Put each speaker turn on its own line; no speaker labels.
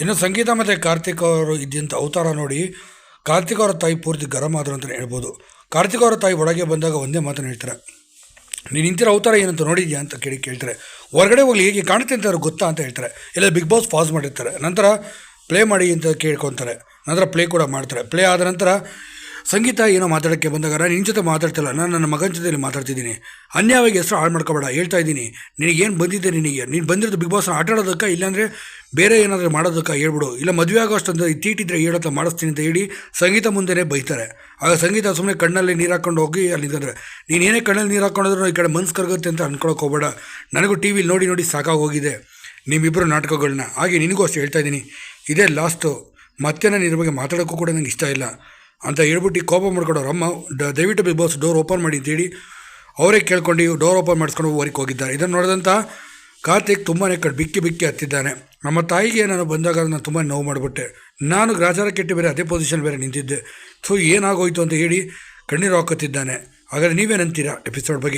ಇನ್ನು ಸಂಗೀತ ಮತ್ತು ಕಾರ್ತಿಕ್ ಅವರು ಇದ್ದಂಥ ಅವತಾರ ನೋಡಿ ಕಾರ್ತಿಕ್ ಅವರ ತಾಯಿ ಪೂರ್ತಿ ಗರಂ ಆದರು ಅಂತಲೇ ಹೇಳ್ಬೋದು. ಕಾರ್ತಿಕ್ ಅವರ ತಾಯಿ ಒಳಗೆ ಬಂದಾಗ ಒಂದೇ ಮಾತನ್ನು ಹೇಳ್ತಾರೆ. ನೀನು ನಿಂತಿರೋ ಅವತಾರ ಏನಂತ ನೋಡಿದ್ಯಾ ಅಂತ ಕೇಳಿ ಕೇಳ್ತಾರೆ. ಹೊರಗಡೆ ಹೋಗ್ಲಿ ಹೇಗೆ ಕಾಣುತ್ತೆ ಅಂತ ಅವ್ರು ಗೊತ್ತಾ ಅಂತ ಹೇಳ್ತಾರೆ. ಇಲ್ಲ, ಬಿಗ್ ಬಾಸ್ ಪಾಸ್ ಮಾಡಿರ್ತಾರೆ. ನಂತರ ಪ್ಲೇ ಮಾಡಿ ಅಂತ ಕೇಳ್ಕೊತಾರೆ. ನಂತರ ಪ್ಲೇ ಕೂಡ ಮಾಡ್ತಾರೆ. ಪ್ಲೇ ಆದ ನಂತರ ಸಂಗೀತ ಏನೋ ಮಾತಾಡೋಕ್ಕೆ ಬಂದಾಗ ನಾನು ನಿನ್ನ ಜೊತೆ ಮಾತಾಡ್ತಿಲ್ಲ. ನಾನು ನನ್ನ ಮಗನ ಜೊತೆಯಲ್ಲಿ ಮಾತಾಡ್ತಿದ್ದೀನಿ. ಅನ್ಯಾಯವಾಗಿ ಹೆಸರು ಹಾಳು ಮಾಡ್ಕೋಬೇಡ, ಹೇಳ್ತಾ ಇದ್ದೀನಿ. ನಿನಗೇನು ಬಂದಿದೆ ನಿನಗೆ? ನೀನು ಬಂದಿರೋದು ಬಿಗ್ ಬಾಸ್ನ ಆಟ ಆಡೋದಕ್ಕೆ, ಇಲ್ಲಾಂದರೆ ಬೇರೆ ಏನಾದರೂ ಮಾಡೋದಕ್ಕೆ ಹೇಳ್ಬಿಡು. ಇಲ್ಲ ಮದುವೆ ಆಗೋ ಅಷ್ಟೊಂದು ತೀಟಿದ್ರೆ ಹೇಳೋತ್ತ ಮಾಡಿಸ್ತೀನಿ ಅಂತ ಹೇಳಿ ಸಂಗೀತ ಮುಂದೆನೇ ಬೈತಾರೆ. ಆಗ ಸಂಗೀತ ಸುಮ್ಮನೆ ಕಣ್ಣಲ್ಲಿ ನೀರು ಹಾಕೊಂಡು ಹೋಗಿ ಅಲ್ಲಿ ಇದ್ರೆ ನೀನು ಏನೇ ಕಣ್ಣಲ್ಲಿ ನೀರು ಹಾಕೊಂಡಿದ್ರು ಈ ಕಡೆ ಮನ್ಸು ಕರ್ಗುತ್ತೆ ಅಂತ ಅನ್ಕೊಳಕ್ಕೆ ಹೋಗಬೇಡ. ನನಗೂ ಟಿ ವಿಲಿ ನೋಡಿ ನೋಡಿ ಸಾಕಾಗೋಗಿದೆ ನಿಮ್ಮಿಬ್ಬರು ನಾಟಕಗಳನ್ನ ಹಾಗೆ ನಿನಗೂ ಅಷ್ಟು ಹೇಳ್ತಾ ಇದ್ದೀನಿ. ಇದೇ ಲಾಸ್ಟು ಮತ್ತೆ ನಾನು ಇದ್ರ ಬಗ್ಗೆ ಮಾತಾಡೋಕ್ಕೂ ಕೂಡ ನನಗೆ ಇಷ್ಟ ಇಲ್ಲ. ಅಂತ ಹೇಳ್ಬಿಟ್ಟು ಕೋಪ ಮಾಡ್ಕೊಂಡವ್ರು ಅಮ್ಮ ದಯವಿಟ್ಟು ಬಿಗ್ ಬಾಸ್ ಡೋರ್ ಓಪನ್ ಮಾಡಿ ಅಂತೇಳಿ ಅವರೇ ಕೇಳ್ಕೊಂಡು ಡೋರ್ ಓಪನ್ ಮಾಡಿಸ್ಕೊಂಡು ಹೊರಗೆ ಹೋಗಿದ್ದಾರೆ. ಇದನ್ನು ನೋಡಿದಂಥ ಕಾರ್ತಿಕ್ ತುಂಬಾ ಕಡ್, ಬಿಕ್ಕಿ ಬಿಕ್ಕಿ ಹತ್ತಿದ್ದಾನೆ. ನಮ್ಮ ತಾಯಿಗೆ ನಾನು ಬಂದಾಗ ನಾನು ತುಂಬ ನೋವು ಮಾಡಿಬಿಟ್ಟೆ. ನಾನು ರಾಜಾರ ಕೆಟ್ಟು ಬೇರೆ, ಅದೇ ಪೊಸಿಷನ್ ಬೇರೆ ನಿಂತಿದ್ದೆ. ಸೊ ಏನಾಗೋಯ್ತು ಅಂತ ಹೇಳಿ ಕಣ್ಣೀರು ಹಾಕುತ್ತಿದ್ದಾನೆ. ಹಾಗಾದರೆ ನೀವೇನಂತೀರಾ ಎಪಿಸೋಡ್ ಬಗ್ಗೆ?